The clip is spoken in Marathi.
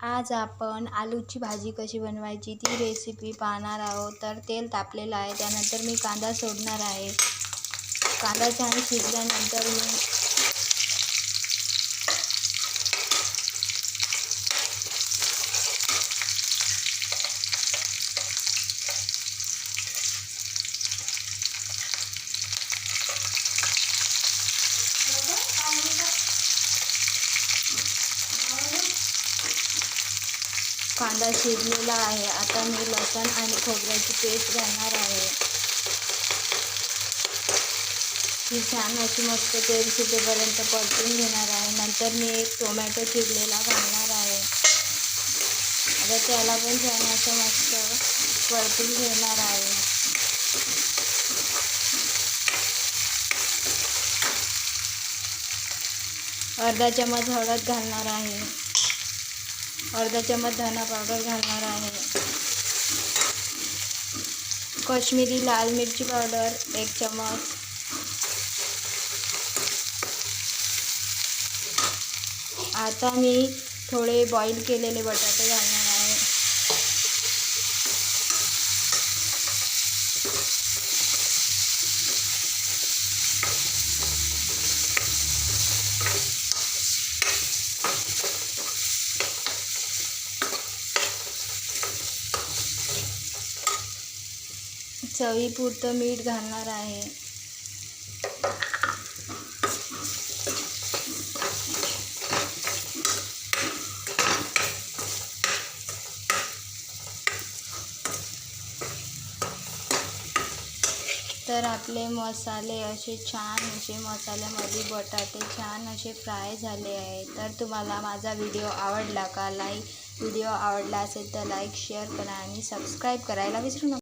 आज आपण आलूची भाजी कशी बनवायची ती रेसिपी पाहणार आहोत. तर तेल तापलेलं आहे त्यानंतर मी कांदा सोडणार आहे. कांदा छान शिजल्यानंतर मी कांदा शिजलेला आहे. आता मी लसण आणि खोबऱ्याची पेस्ट घालणार आहे. ही छान अशी मस्त तेल सुटेपर्यंत परतून घेणार आहे. नंतर मी एक टोमॅटो चिरलेला घालणार आहे. आता त्याला पण छान असं मस्त परतून घेणार आहे. अर्धा चमच हळद घालणार आहे. अर्धा चमच धना पावडर घालणार आहे. कश्मीरी लाल मिरची पावडर एक चमच. आता मी थोडे बॉईल केलेले बटाटे घालणार आहे चवीपुरतं मीठ घालणार आहे. तर आपले मसाले असे छान असे मसाल्यामध्ये बटाटे छान असे फ्राय झाले आहे. तर तुम्हाला माझा व्हिडिओ आवडला का? लाईक व्हिडिओ आवडला असेल तर लाईक शेअर करा आणि सबस्क्राईब करायला विसरू नका.